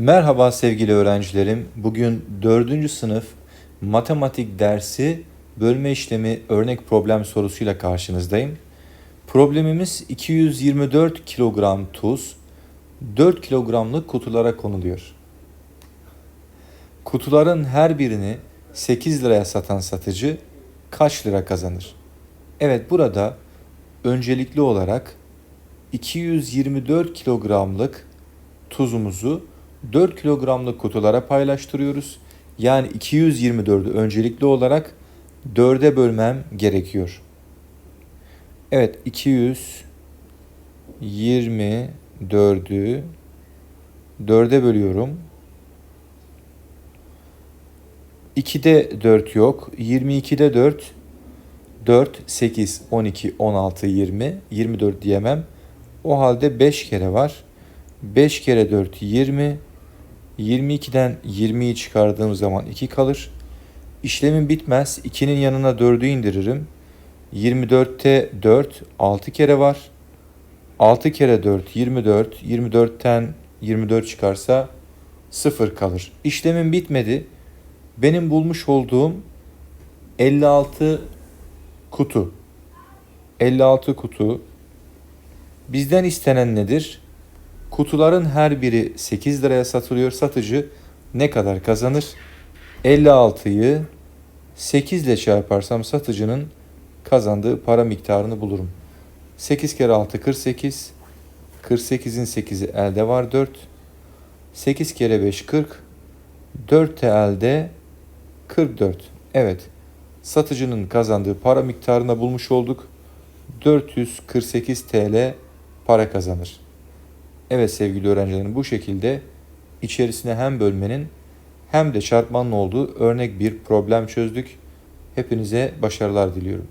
Merhaba sevgili öğrencilerim. Bugün 4. sınıf matematik dersi bölme işlemi örnek problem sorusuyla karşınızdayım. Problemimiz 224 kilogram tuz 4 kilogramlık kutulara konuluyor. Kutuların her birini 8 liraya satan satıcı kaç lira kazanır? Evet burada öncelikli olarak 224 kilogramlık tuzumuzu 4 kilogramlık kutulara paylaştırıyoruz. Yani 224'ü öncelikli olarak 4'e bölmem gerekiyor. Evet 224'ü 4'e bölüyorum. 2'de 4 yok. 22'de 4. 4, 8, 12, 16, 20. 24 diyemem. O halde 5 kere var. 5 kere 4 20. 22'den 20'yi çıkardığım zaman 2 kalır. İşlemin bitmez. 2'nin yanına 4'ü indiririm. 24'te 4 6 kere var. 6 kere 4 24. 24'ten 24 çıkarsa 0 kalır. İşlemin bitmedi. Benim bulmuş olduğum 56 kutu. 56 kutu. Bizden istenen nedir? Kutuların her biri 8 liraya satılıyor. Satıcı ne kadar kazanır? 56'yı 8 ile çarparsam satıcının kazandığı para miktarını bulurum. 8 kere 6 48. 48'in 8'i elde var 4. 8 kere 5 40. 4 de elde 44. Evet. Satıcının kazandığı para miktarını bulmuş olduk. 448 TL para kazanır. Evet sevgili öğrencilerim bu şekilde içerisine hem bölmenin hem de çarpmanın olduğu örnek bir problem çözdük. Hepinize başarılar diliyorum.